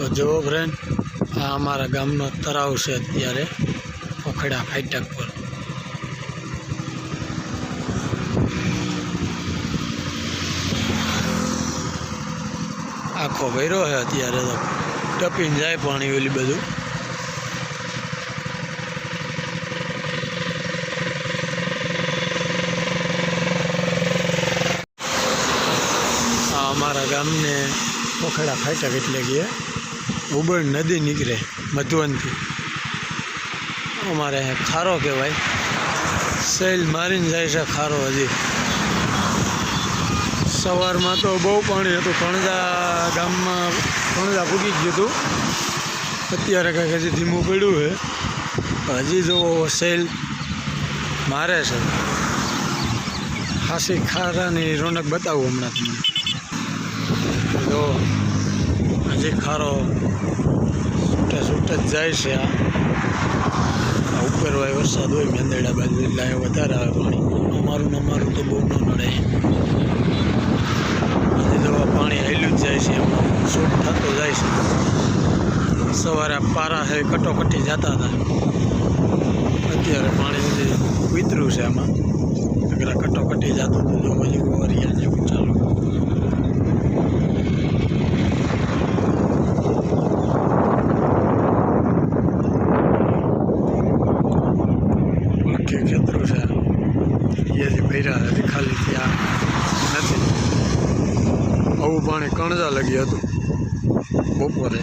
તો જુઓ ફ્રેન્ડ આ અમારા ગામનો તળાવ છે અત્યારે, પોખડા ફાઈટક પર આખો ભર્યો છે અત્યારે તો. ટપીને જાય પાણી ઓલી બધું અમારા ગામને પોખડા ફાટક એટલે કે ઉબળ નદી નીકળે મધુવનથી. અમારે ખારો કહેવાય. સેલ મારીને જાય છે ખારો હજી. સવારમાં તો બહુ પાણી હતું. કણજા ગામમાં કણજા પૂગી ગયું હતું. અત્યારે કંઈક હજી ધીમું પડ્યું છે. હજી જો સેલ મારે છે. ખાસી ખારાની રોનક બતાવું હમણાં તમને. જો. હજી ખારો છૂટે છૂટે જ જાય છે આ. ઉપર હોય વરસાદ હોય મેંદરડા બાજુ એટલે વધારે આવે પાણી. અમારું ને અમારું તો બહુ ન નડે. હજી તો પાણી હેલું જ જાય છે, એમાં શૂટ થતો જાય છે. સવારે પારા છે કટોકટી જતા હતા. અત્યારે પાણી ઉતર્યું છે આમાં. અગર કટોકટી જતું હતું જો હજી આખી ખેતરો છે. એ જે ભર્યા હજી ખાલી ત્યાં નથી. આવું પાણી કણજા લગી હતું બપોરે.